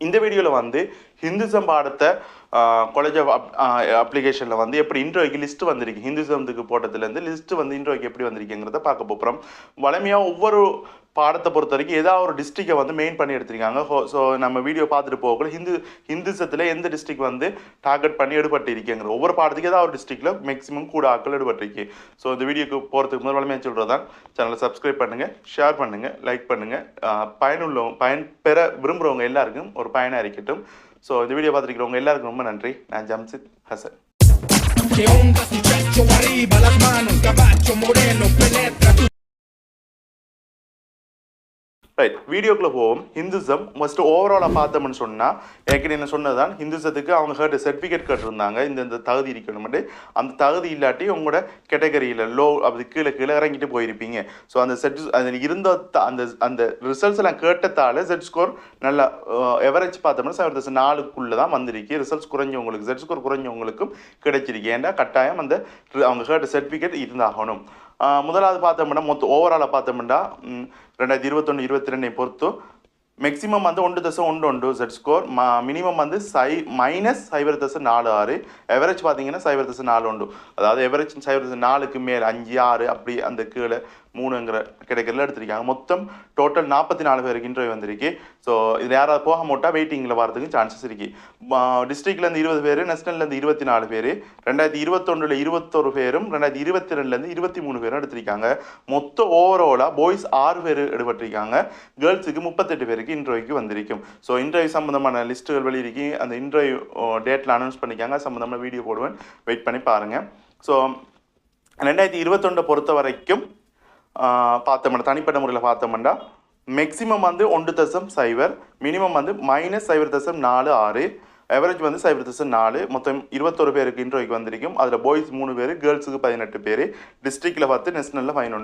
இந்த வீடியோவில் வந்து ஹிந்துசம் பாடத்த காலேஜ் ஆஃப் அப்ளிகேஷனில் வந்து எப்படி இன்ட்ரோக்கு லிஸ்ட் வந்திருக்கு. ஹிந்துசம்துக்கு போட்டதுலேருந்து லிஸ்ட் வந்து இன்ட்ரோக்கு எப்படி வந்திருக்குங்கிறத பார்க்க போகிறோம் வளமையாக ஒவ்வொரு பாடத்தை பொறுத்த வரைக்கும் ஏதாவது ஒரு டிஸ்ட்ரிக்டை வந்து மெயின் பண்ணி எடுத்திருக்காங்க. ஸோ நம்ம வீடியோ பார்த்துட்டு போகல ஹிந்து ஹிந்துசத்தில் எந்த டிஸ்ட்ரிக் வந்து டார்கெட் பண்ணி எடுபட்டு இருக்கேங்கிற ஒவ்வொரு பாடத்துக்கு ஏதாவது ஒரு டிஸ்ட்ரிக்டில் மேக்ஸிமம் கூட ஆக்கள் எடுபட்டிருக்கு. ஸோ இந்த வீடியோக்கு போகிறதுக்கு முதல் வளமையாக சொல்கிறது தான் சேனலை சப்ஸ்கிரைப் பண்ணுங்கள் ஷேர் பண்ணுங்கள் லைக் பண்ணுங்கள் பயனுள்ளவங்க பயன் பெற விரும்புகிறவங்க எல்லாருக்கும் ஒரு பயனாக இருக்கட்டும். ஸோ இந்த வீடியோ பார்த்துருக்கிறவங்க எல்லாருக்கும் ரொம்ப நன்றி. நான் ஜம்சித் ஹசன். ரைட் வீடியோக்குள்ளே போவோம். ஹிந்துசம் ஃபர்ஸ்ட் ஓவராலாக பார்த்தோம்னு சொன்னால் ஏற்கனவே என்ன சொன்னதுதான். ஹிந்துசத்துக்கு அவங்க கேட்டு சர்டிஃபிகேட் கேட்டிருந்தாங்க. இந்த இந்த தகுதி இருக்கணும்ட்டு அந்த தகுதி இல்லாட்டி உங்களோட கேட்டகரியில் லோ அப்படி கீழே கீழே இறங்கிட்டு போயிருப்பீங்க. ஸோ அந்த செட் அது இருந்த அந்த அந்த ரிசல்ட்ஸ் எல்லாம் கேட்டதால செட் ஸ்கோர் நல்லா எவரேஜ் பார்த்தோம்னா சார் தௌசண்ட் நாலுக்குள்ளே தான் வந்திருக்கு. ரிசல்ட்ஸ் குறைஞ்சவங்களுக்கு செட் ஸ்கோர் குறைஞ்சவங்களுக்கும் கிடைச்சிருக்கு. ஏன்னா கட்டாயம் அந்த அவங்க கேட்ட சர்டிஃபிகேட் இருந்தாகணும். முதலாவது பார்த்தோம்னா மொத்தம் ஓவராலாக பார்த்தோம்னா ரெண்டாயிரத்தி இருபத்தொன்று இருபத்தி ரெண்டை பொறுத்து மேக்ஸிமம் வந்து ஒன்று தசம் ஒன்று ஒன்று செட் ஸ்கோர் மினிமம் வந்து சை மைனஸ் சைபர் தசம் நாலு ஆறு எவரேஜ் பார்த்தீங்கன்னா சைபர் தசம் நாலு ஒன்று. அதாவது எவரேஜ் சைபர் தசம் நாலுக்கு மேல் அஞ்சு ஆறு அப்படி அந்த கீழே மூணுங்கிற கிடைக்கிறதுல எடுத்திருக்காங்க. மொத்தம் டோட்டல் நாற்பத்தி நாலு பேருக்கு இன்டர்வியூ வந்திருக்கு. ஸோ இதில் யாராவது போக மாட்டா வெயிட்டிங்கில் வரதுக்கு சான்சஸ் இருக்கு. டிஸ்ட்ரிக்ட்லேருந்து இருபது பேர் நேஷனல்லேருந்து இருபத்தி நாலு பேர் ரெண்டாயிரத்தி இருபத்தொன்றில் இருபத்தொரு பேரும் ரெண்டாயிரத்தி இருபத்தி ரெண்டுலேருந்து இருபத்தி மூணு பேரும் எடுத்திருக்காங்க. மொத்த ஓவராலாக பாய்ஸ் ஆறு பேர் எடுபட்டிருக்காங்க. கேர்ள்ஸுக்கு முப்பத்தெட்டு பேருக்கு இன்டர்வியூக்கு வந்திருக்கும். ஸோ இன்டர்வியூ சம்மந்தமான லிஸ்ட்டுகள் வெளியிருக்கு. அந்த இன்டர்வியூ டேட்டில் அனௌன்ஸ் பண்ணிக்காங்க. சம்மந்தமான வீடியோ போடுவேன். வெயிட் பண்ணி பாருங்கள் ஸோ ரெண்டாயிரத்தி இருபத்தொண்டை பொறுத்த வரைக்கும் பார்த்தோம்னா தனிப்பட்ட முறையில் பார்த்தோம்னா மேக்ஸிமம் வந்து ஒன்று தசம் சைபர் மினிமம் வந்து மைனஸ் சைபர் தசம் நாலு ஆறு. அவரேஜ் வந்து சைபர் தசம் நாலு மொத்தம் இருபத்தொரு பேருக்கு இன்ட்ரோய்க்கு வந்திருக்கும். அதில் பாய்ஸ் மூணு பேர் கேர்ள்ஸுக்கு பதினெட்டு பேர். டிஸ்ட்ரிக்டில் பார்த்து நேஷனலில் ஃபைன்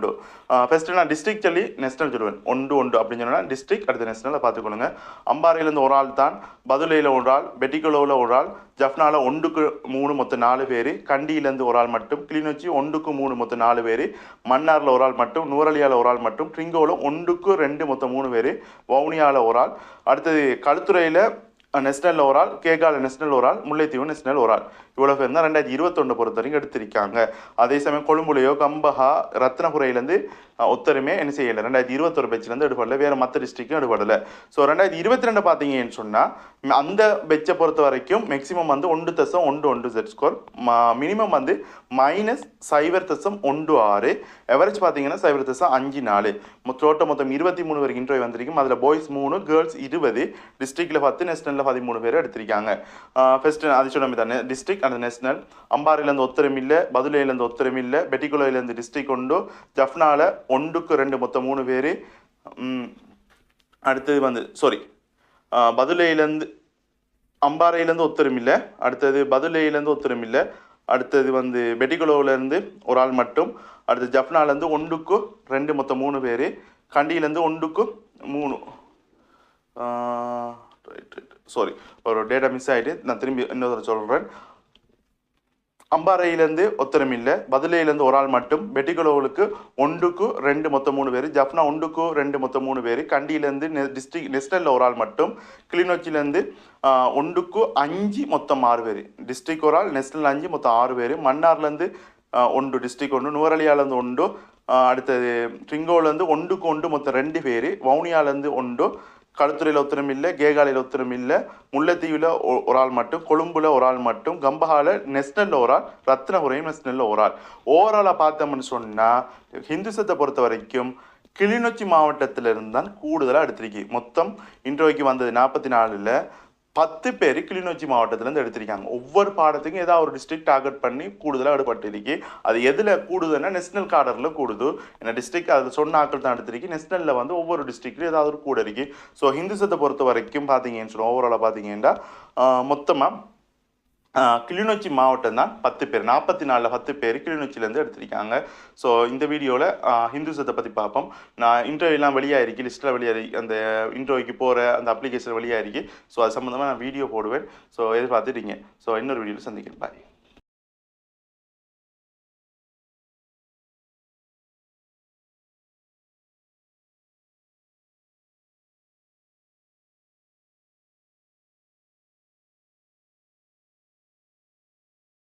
ஃபஸ்ட்டு நான் டிஸ்ட்ரிக் சொல்லி நேஷனல் சொல்லுவேன். ஒன்று ஒன்று அப்படின்னு சொன்னால் டிஸ்ட்ரிக் அடுத்த நேஷனலில் பார்த்துக்கொள்ளுங்க. அம்பாறையிலேருந்து ஒரு ஆள் தான் பதுலையில் ஒரு ஆள் பெட்டிக்குளோவில் ஒரு ஆள் ஜஃப்னாவில் ஒன்றுக்கு மூணு மொத்தம் நாலு பேர் கண்டியிலேருந்து ஒரு ஆள் மட்டும் கிளிநொச்சி ஒன்றுக்கு மூணு மொத்தம் நாலு பேர் மன்னாரில் ஒரு ஆள் மட்டும் நூரலியாவில் ஒரு ஆள் மட்டும் ட்ரிங்கோவில் ஒன்றுக்கு ரெண்டு மொத்தம் மூணு பேர் வவுனியாவில் ஒரு ஆள். அடுத்தது கழுத்துறையில் நேஷனலில் ஒரு ஆள் கேகால நேஷனல் ஒரு ஆள் முல்லைத்தீவு நேஷனல் ஒரு ஆள் இவ்வளோ பேர் தான் ரெண்டாயிரத்தி இருபத்தொன்று பொறுத்த வரைக்கும் எடுத்திருக்காங்க. அதே சமயம் கொழும்புலையோ கம்பஹா ரத்னபுரையிலேருந்து ஒத்தருமே என்ன செய்யலை. ரெண்டாயிரத்தி இருபத்தொரு பெட்ச்லேருந்து எடுபடலை. வேறு மற்ற டிஸ்ட்ரிக்டும் எடுபடலை. ஸோ ரெண்டாயிரத்தி இருபத்தி ரெண்டு பார்த்தீங்கன்னு சொன்னால் அந்த பெட்சை பொறுத்த வரைக்கும் மேக்ஸிமம் வந்து ஒன்று தசம் ஒன்று ஒன்று செட் ஸ்கோர் மினிமம் வந்து மைனஸ் சைபர் தசம் ஒன்று ஆறு. எவரேஜ் பார்த்தீங்கன்னா சைபர் தசம் அஞ்சு நாலு. டோட்டல் மொத்தம் இருபத்தி மூணு பேருக்கு இன்டர்வியூ வந்திருக்கும். அதில் பாய்ஸ் மூணு கேர்ள்ஸ் இருபது. டிஸ்ட்ரிக்டில் பத்து நேஷனலில் பதிமூணு பேர் எடுத்திருக்காங்க. ஃபர்ஸ்ட் அது சொன்ன தானே டிஸ்ட்ரிக் அந்த நேஷனல் அம்பாரிலேருந்து ஒத்தரம் இல்லை பதுளையிலேருந்து ஒத்தரம் இல்லை ஒன்று டிஸ்ட்ரிக்ட் ஒன்றுக்கு ரெண்டு மொத்தம் மூணு பேர். அடுத்தது வந்து சாரி பதுலையிலேருந்து அம்பாறையிலேருந்து ஒத்தரும் இல்லை. அடுத்தது பதுலையிலேருந்து ஒத்தரும் இல்லை. அடுத்தது வந்து பெட்டிகுளோவிலேருந்து ஒரு ஆள் மட்டும். அடுத்து ஜப்னாலேருந்து ஒன்றுக்கு ரெண்டு மொத்தம் மூணு பேர். கண்டியிலேருந்து ஒன்றுக்கு மூணு. ரைட் ரைட் சாரி ஒரு டேட்டா மிஸ் ஆகிட்டு நான் திரும்பி இன்னொரு சொல்கிறேன் அம்பாறையிலேருந்து ஒத்தரம் இல்லை பதிலையிலேருந்து ஒரு ஆள் மட்டும். பெட்டிகுளோவுக்கு ஒன்றுக்கு ரெண்டு மொத்தம் மூணு பேர். ஜப்னா ஒன்றுக்கு ரெண்டு மொத்தம் மூணு பேர். கண்டியிலேருந்து டிஸ்ட்ரிக் நெஸ்டலில் ஒரு ஆள் மட்டும். கிளிநொச்சியிலேருந்து ஒன்றுக்கு அஞ்சு மொத்தம் ஆறு பேர். டிஸ்ட்ரிக் ஒரு ஆள் நெஸ்டலில் அஞ்சு மொத்தம் ஆறு பேர். மன்னார்லேருந்து ஒன்று டிஸ்ட்ரிக் ஒன்று நுவரலியாலேருந்து ஒன்று அடுத்தது ட்ரிங்கோலேருந்து ஒன்றுக்கு ஒன்று மொத்தம் ரெண்டு பேர். வவுனியாலேருந்து ஒன்று களுத்துறையில் ஒருத்தரும் இல்லை கேகாலையில் ஒருத்தரும் இல்லை முல்லைத்தீவில் ஒரு ஆள் மட்டும் கொழும்புல ஒரு ஆள் மட்டும் கம்பஹால நெஸ்னலில் ஒரு ஆள் ரத்னபுரையும் நெஸ்னலில் ஒரு ஆள் ஓவராலாக பார்த்தோம்னு சொன்னால் ஹிந்துசத்தை பொறுத்த வரைக்கும் கிளிநொச்சி மாவட்டத்திலிருந்து தான் கூடுதலாக எடுத்திருக்கு. மொத்தம் இன்றைக்கு வந்தது நாற்பத்தி நாலில் பத்து பேர் கிளிநொச்சி மாவட்டத்திலேருந்து எடுத்திருக்காங்க. ஒவ்வொரு பாடத்துக்கும் ஏதாவது ஒரு டிஸ்ட்ரிக்ட் டார்கெட் பண்ணி கூடுதலாக எடுபட்டிருக்கு அது எதில் கூடுதுன்னா நேஷனல் கார்டரில் கூடுது. ஏன்னா டிஸ்ட்ரிக்ட் அது சொன்ன ஆட்கள் தான் எடுத்திருக்கு. நேஷனலில் வந்து ஒவ்வொரு டிஸ்ட்ரிக்ட்லையும் ஏதாவது ஒரு கூட இருக்குது ஸோ ஹிந்துசத்தை பொறுத்த வரைக்கும் பார்த்தீங்கன்னு சொல்லுவோம் ஓவராலாக பார்த்தீங்கன்னா மொத்தமாக கிளிநொச்சி மாவட்டம் தான் பத்து பேர் நாற்பத்தி நாலில் பத்து பேர் கிளிநொச்சியிலேருந்து எடுத்திருக்காங்க. ஸோ இந்த வீடியோவில் ஹிந்துசத்தை பற்றி பார்ப்போம். நான் இன்டர்வியூலாம் வெளியாயிருக்கு லிஸ்ட்டில் வெளியாகி அந்த இன்டர்வியூக்கு போகிற அந்த அப்ளிகேஷன் வெளியாயிருக்கு ஸோ அது சம்மந்தமாக நான் வீடியோ போடுவேன். ஸோ எதிர்பார்த்துட்டீங்க. ஸோ இன்னொரு வீடியோவில் சந்திக்கிறேன். பாய்